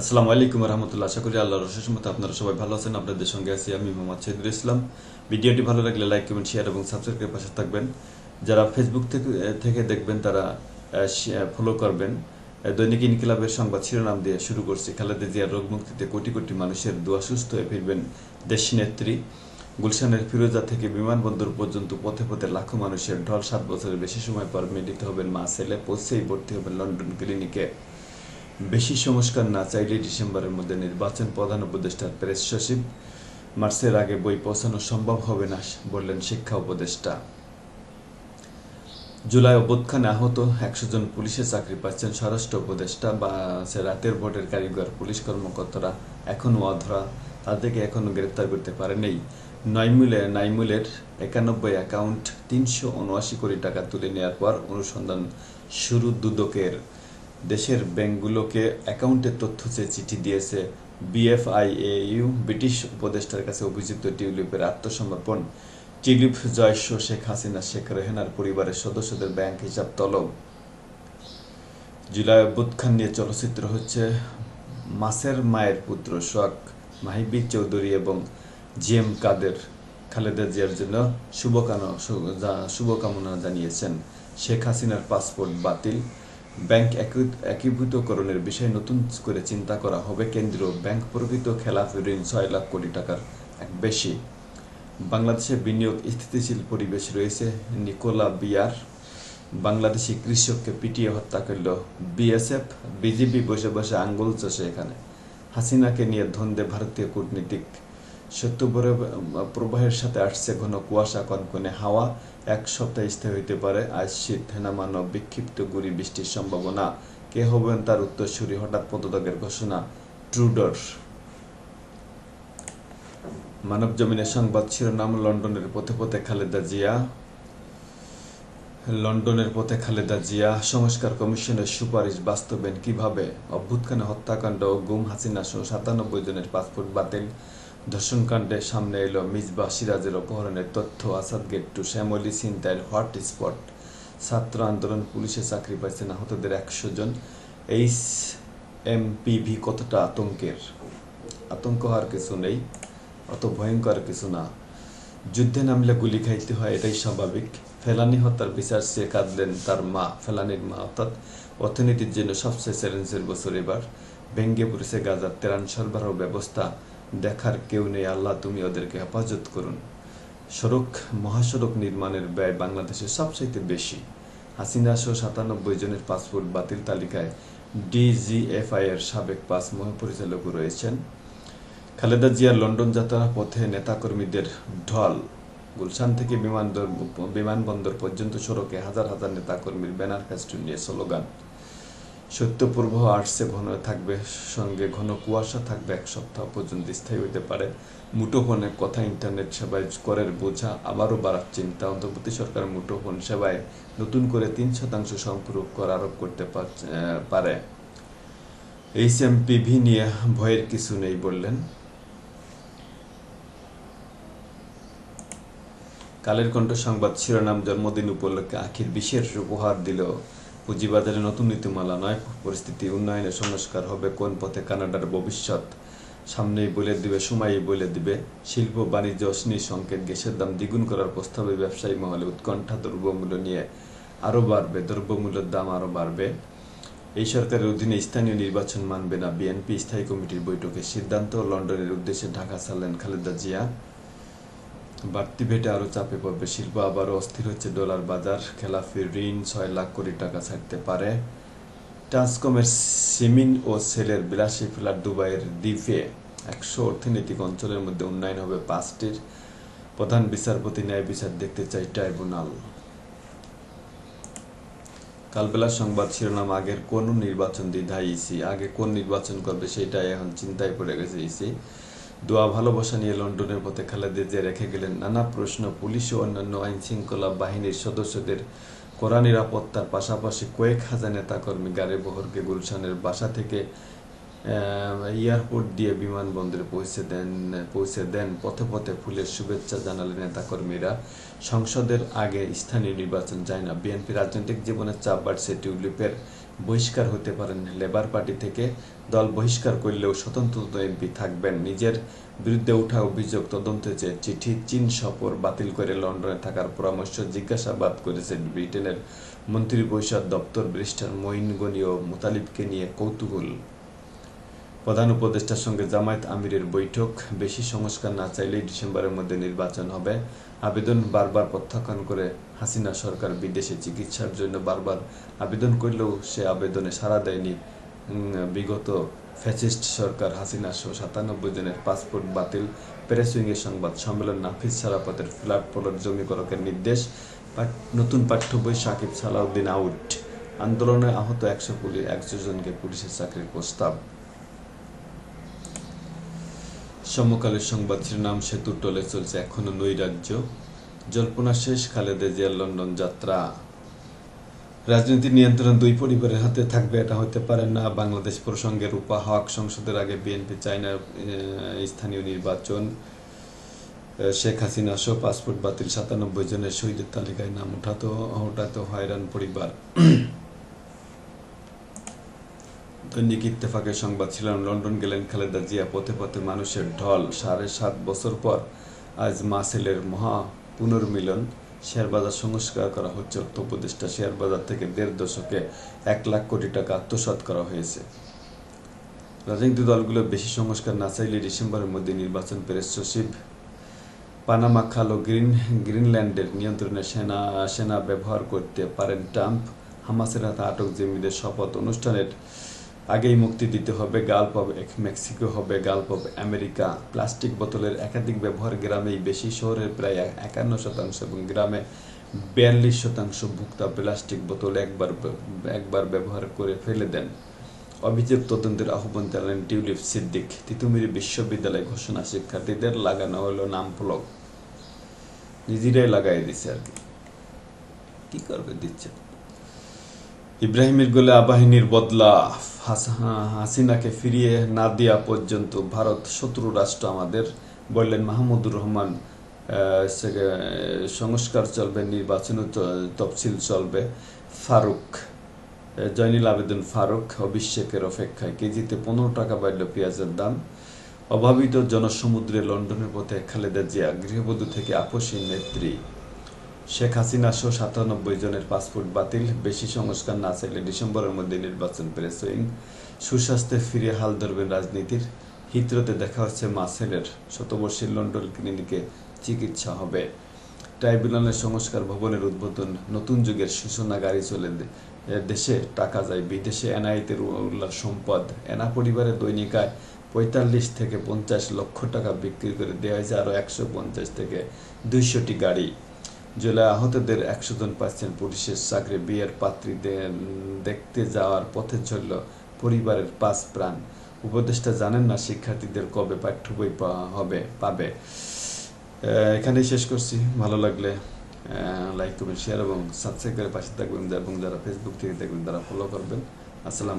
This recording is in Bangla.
আসসালামু আলাইকুম রহমতুল্লাহ। আশা করি আল্লাহর রসের মতো আপনারা সবাই ভালো আছেন। আপনাদের সঙ্গে আছি আমি মোহাম্মদ শহীদুল ইসলাম। ভিডিওটি ভালো লাগলে লাইক, কমেন্ট, শেয়ার এবং সাবস্ক্রাইব করে পাশে থাকবেন। যারা ফেসবুক থেকে দেখবেন তারা ফলো করবেন। দৈনিক ইনকিলাবের সংবাদ শিরোনাম দিয়ে শুরু করছি। খালেদা জিয়ার রোগ মুক্তিতে কোটি কোটি মানুষের দোয়া সুস্থ হয়ে ফিরবেন দেশ নেত্রী। গুলশানের ফিরোজা থেকে বিমানবন্দর পর্যন্ত পথে পথে লাখো মানুষের ঢল সাত বছরের বেশি সময় পর মেডিতে হবেন মা, ছেলে, পৌঁছেই ভর্তি হবেন লন্ডন ক্লিনিকে। বেশি সংস্কার না চাইলে ডিসেম্বরের মধ্যে নির্বাচন প্রধান উপদেষ্টার প্রেস সচিব মার্চের আগে বই পৌঁছানো সম্ভব হবে না, বললেন শিক্ষা উপদেষ্টা। জুলাই অভ্যুত্থানে আহত একশো জন পুলিশের চাকরি পাচ্ছেন স্বরাষ্ট্র উপদেষ্টা বা রাতের ভোটের কারিগর, পুলিশ কর্মকর্তারা এখনও অধরা, তাদেরকে এখনও গ্রেপ্তার করতে পারেনি নয়মুলে নাইমুলের একানব্বই অ্যাকাউন্ট তিনশো উনআশি কোটি টাকা তুলে নেওয়ার পর অনুসন্ধান শুরু দুদকের। দেশের ব্যাংকগুলোকে অ্যাকাউন্টের তথ্য চেয়ে চিঠি দিয়েছে বিএফআইএইউ ব্রিটিশ উপদেষ্টার কাছে অভিযুক্ত টিউলিপের আত্মসমর্পণ। টিউলিপ জয়স্ব শেখ হাসিনা, শেখ রেহানার পরিবারের সদস্যদের ব্যাংক হিসাব তলব। জুলাই অভ্যুত্থান নিয়ে চলচ্চিত্র হচ্ছে মাসের মায়ের পুত্র সোয়াক মাহিবি চৌধুরী এবং জি এম কাদের খালেদা জিয়ার জন্য শুভকামনা শুভকামনা জানিয়েছেন। শেখ হাসিনার পাসপোর্ট বাতিল। ব্যাংক একী- একীভূতকরণের বিষয়ে নতুন করে চিন্তা করা হবে কেন্দ্রীয় ব্যাংক প্রকৃত খেলাফি ঋণ ছয় লাখ কোটি টাকার এক বেশি। বাংলাদেশে বিনিয়োগ স্থিতিশীল পরিবেশ রয়েছে। নিকোলা বিয়ার, বাংলাদেশি কৃষককে পিটিয়ে হত্যা করল বিএসএফ। বিজেপি বসে বসে আঙ্গুল চষে এখানে। হাসিনাকে নিয়ে ধন্দে ভারতীয় কূটনীতিক সত্য প্রবাহের সাথে আসছে ঘন কুয়াশা, কনকনে হাওয়া। এক সপ্তাহ স্থায়ী হইতে পারে। আজ শীত নামানো বিক্ষিপ্ত গুড়ি বৃষ্টির সম্ভাবনা। কে হবেন তার উত্তরসূরি হঠাৎ পদত্যাগের ঘোষণা। ট্রুডর। মানব জমিনের সংবাদ শিরোনাম, লন্ডনের পথে পথে খালেদা জিয়া। লন্ডনের পথে খালেদা জিয়া, সংস্কার কমিশনের সুপারিশ বাস্তবায়ন কীভাবে? অভ্যুত্থানে হত্যাকাণ্ড ও গুম হাসিনা সহ সাতানব্বই জনের পাসপোর্ট বাতিল। ধর্ষণকাণ্ডে সামনে এলো মিসবা সিরাজের অপহরণের তথ্য আসাদ গেট টু শ্যামলী সিনতাইল হট স্পট ছাত্র আন্দোলন পুলিশে চাকরি পাইছেন আহতদের একশো জন। এইচ এমপিভি কতটা আতঙ্কের? আতঙ্ক হওয়ার কিছু নেই, অত ভয়ঙ্কর কিছু না। যুদ্ধে নামলে গুলি খাইতে হয়, এটাই স্বাভাবিক। ফেলানি হত্যার বিচার সে কাঁদলেন তার মা, ফেলানির মা অর্থাৎ অর্থনীতির জন্য সবচেয়ে চ্যালেঞ্জের বছর এবার। ভেঙ্গে পড়েছে গাজার তেরান সরবরাহ ব্যবস্থা। দেখার কেউ নেই। আল্লাহ, তুমি ওদেরকে হেফাজত করুন। সড়ক, মহাসড়ক নির্মাণের ব্যয় বাংলাদেশের সবচাইতে বেশি। হাসিনা সাতানব্বই জনের পাসপোর্ট বাতিল তালিকায় ডিজিএফআই এর সাবেক পাঁচ মহাপরিচালকও রয়েছেন। খালেদা জিয়ার লন্ডন যাত্রার পথে নেতাকর্মীদের ঢল। গুলশান থেকে বিমানবন্দর বিমানবন্দর পর্যন্ত সড়কে হাজার হাজার নেতাকর্মীর ব্যানার ফেস্টুন নিয়ে স্লোগান। সত্যপ্রবাহ আসছে ঘন থাকবে, সঙ্গে ঘন কুয়াশা থাকবে এক সপ্তাহ পর্যন্ত স্থায়ী হতে পারে। মুঠোফোনের কথা ইন্টারনেট সেবায় করের বোঝা আবারও বাড়ার চিন্তা। অন্তর্বর্তী সরকার মুঠোফোন সেবায় নতুন করে তিন শতাংশ সম্পূরক কর আরোপ করতে পারে এইচ এম পিভি নিয়ে ভয়ের কিছু নেই বললেন। কালের কণ্ঠ সংবাদ শিরোনাম জন্মদিন উপলক্ষে আখির বিশেষ উপহার দিল পুঁজিবাজারে নতুন নীতিমালা নয়। পরিস্থিতি উন্নয়নে সংস্কার হবে কোন পথে কানাডার ভবিষ্যৎ। সামনেই বলে দিবে, সময়ই বলে দিবে। শিল্প, বাণিজ্য অশ্নি সংকেত, গ্যাসের দাম দ্বিগুণ করার প্রস্তাবে ব্যবসায়ী মহলে উৎকণ্ঠা দ্রব্যমূল্য নিয়ে আরও বাড়বে, দ্রব্যমূল্যের দাম আরও বাড়বে। এই সরকারের অধীনে স্থানীয় নির্বাচন মানবে না বিএনপি। স্থায়ী কমিটির বৈঠকে সিদ্ধান্ত, লন্ডনের উদ্দেশ্যে ঢাকা ছাড়লেন খালেদা জিয়া। বাড়তি ভেটে আরও চাপে পড়বে। শিল্প আবারও অস্থির হচ্ছে ডলার বাজার। খেলাফি ঋণ ছয় লাখ কোটি টাকা ছাড়তে পারে। ট্রান্সকমের সিমিন ও সেলের বিলাসী ফ্ল্যাট দুবাইয়ের দ্বীপে একশো অর্থনৈতিক অঞ্চলের মধ্যে উন্নয়ন হবে পাঁচটির। প্রধান বিচারপতি ন্যায় বিচার দেখতে চাই ট্রাইব্যুনাল। কালবেলা সংবাদ শিরোনাম, আগের কোন নির্বাচন দ্বিধায় ইসি? আগে কোন নির্বাচন করবে সেটাই এখন চিন্তায় পড়ে গেছে ইসি। দোয়া ভালোবাসা নিয়ে লন্ডনের পথে খালেদা জিয়া রেখে গেলেন নানা প্রশ্ন, পুলিশ ও অন্যান্য আইন শৃঙ্খলা বাহিনীর সদস্যদের কড়া নিরাপত্তার পাশাপাশি কয়েক হাজার নেতাকর্মী গাড়ি বহরকে গুলশানের বাসা থেকে এয়ারপোর্ট দিয়ে বিমানবন্দরে পৌঁছে দেন পৌঁছে দেন। পথে পথে ফুলের শুভেচ্ছা জানালেন নেতাকর্মীরা, সংসদের আগে স্থানীয় নির্বাচন যায় না। বিএনপি রাজনৈতিক জীবনের চাপ বাড়ছে, টিউলিপের বহিষ্কার হতে পারেন। লেবার পার্টি থেকে দল বহিষ্কার করলেও স্বতন্ত্র এমপি থাকবেন। নিজের বিরুদ্ধে ওঠা অভিযোগ তদন্তে চেয়ে চিঠি চীন সফর বাতিল করে লন্ডনে থাকার পরামর্শ জিজ্ঞাসাবাদ করেছে ব্রিটেনের মন্ত্রী পরিষদ দপ্তর ব্রিস্টার মঈন গনি ও মুতালিবকে নিয়ে কৌতূহল। প্রধান উপদেষ্টার সঙ্গে জামায়াত আমিরের বৈঠক। বেশি সংস্কার না চাইলেই ডিসেম্বরের মধ্যে নির্বাচন হবে। আবেদন বারবার প্রত্যাখ্যান করে হাসিনা সরকার বিদেশে চিকিৎসার জন্য বারবার আবেদন করলেও সে আবেদনে সাড়া দেয়নি। বিগত ফ্যাসিস্ট সরকার হাসিনা সহ সাতানব্বই জনের পাসপোর্ট বাতিল। প্রেস উইংয়ের সংবাদ সম্মেলন নাফিজ সারাপতের ফ্ল্যাট পলট জমি করকের নির্দেশ। নতুন পাঠ্য বই সাকিব সালাউদ্দিন আউট। আন্দোলনে আহত একশো পুলিশ একশো জনকে পুলিশের চাকরির প্রস্তাব। সমকালের সংবাদ শিরোনাম সেতু টলে চলছে এখনও নৈরাজ্য। জল্পনা শেষ খালেদা জিয়ার লন্ডন যাত্রা। রাজনীতি নিয়ন্ত্রণ দুই পরিবারের হাতে থাকবে এটা হতে পারে না। বাংলাদেশ প্রসঙ্গে রূপা হক সংসদের আগে বিএনপি চায়নার আহ, স্থানীয় নির্বাচন। শেখ হাসিনা সহ পাসপোর্ট বাতিল সাতানব্বই জনের শহীদের তালিকায় নাম ওঠাতো ওঠাতো হয়রান পরিবার। দৈনিক ইত্তেফাকের সংবাদ ছিলাম লন্ডন গেলেন খালেদা জিয়া। পথে পথে মানুষের ঢল, সাড়ে সাত বছর পর আজ মাসেলের মহা পুনর্মিলন। শেয়ারবাজার সংস্কার করা হচ্ছে। অর্থ উপদেষ্টা শেয়ারবাজার থেকে দেড় দশকে এক লাখ কোটি টাকা আত্মসাৎ করা হয়েছে। রাজনৈতিক দলগুলো বেশি সংস্কার না চাইলে ডিসেম্বরের মধ্যে নির্বাচন প্রেস সচিব। পানামা খাল ও গ্রিন, গ্রিনল্যান্ডের নিয়ন্ত্রণে সেনা সেনা ব্যবহার করতে পারেন ট্রাম্প। হামাসের হাতে আটক জিম্মিদের শপথ অনুষ্ঠানের আগেই মুক্তি দিতে হবে গাল্প অব মেক্সিকো হবে গাল্প অব আমেরিকা। প্লাস্টিক বোতলের একাধিক ব্যবহার গ্রামেই বেশি শহরের প্রায় একান্ন শতাংশ এবং গ্রামে বিয়াল্লিশ শতাংশ ভুক্তা প্লাস্টিক বোতল একবার একবার ব্যবহার করে ফেলে দেন। অভিযোগ তদন্তের আহ্বান জানালেন টিউলিপ সিদ্দিক। তিতুমির বিশ্ববিদ্যালয় ঘোষণা, শিক্ষার্থীদের লাগানো হলো নাম ফলক নিজেরাই লাগাই দিছে আর কি। কি করবে, দিচ্ছে? ইব্রাহিমের গোলে আবাহিনীর বদলা। হাস- হাসিনাকে ফিরিয়ে না দেওয়া পর্যন্ত ভারত শত্রু রাষ্ট্র আমাদের, বললেন মাহমুদুর রহমান। সংস্কার চলবে নির্বাচনও তফসিল চলবে। ফারুক জয়নুল আবেদন ফারুক অভিষেকের অপেক্ষায় কেজিতে পনেরো টাকা বাড়ল পেঁয়াজের দাম। অভাবিত জনসমুদ্রে লন্ডনের পথে খালেদা জিয়া গৃহবধূ থেকে আপসী নেত্রী। শেখ হাসিনা সহ সাতানব্বই জনের পাসপোর্ট বাতিল। বেশি সংস্কার না চাইলে ডিসেম্বরের মধ্যে নির্বাচন প্রেস উইং সুস্বাস্থ্যে ফিরে হাল ধরবেন রাজনীতির। হিত্রতে দেখা হচ্ছে মাসেলের শতবর্ষী লন্ডন ক্লিনিকে চিকিৎসা হবে। ট্রাইব্যুনালের সংস্কার ভবনের উদ্বোধন। নতুন যুগের সূচনা গাড়ি চলে দেশে টাকা যায়। বিদেশে এনআইতের উল্লার সম্পদ। এনা পরিবারের দৈনিকায় পঁয়তাল্লিশ থেকে পঞ্চাশ লক্ষ টাকা বিক্রি করে দেওয়া হয়েছে আরও একশো পঞ্চাশ থেকে দুইশোটি গাড়ি। জেলায় আহতদের একশো জন পাচ্ছেন পুলিশের চাকরি, বিয়ের পাত্রী দেখতে যাওয়ার পথে চলল পরিবারের পাঁচ প্রাণ। উপদেষ্টা জানেন না শিক্ষার্থীদের কবে পাঠ্য বই হবে, পাবে। এখানেই শেষ করছি। ভালো লাগলে লাইক করবেন শেয়ার এবং সাবস্ক্রাইব করে পাশে থাকবেন। এবং যারা ফেসবুক থেকে দেখবেন, তারা ফলো করবেন। আসসালাম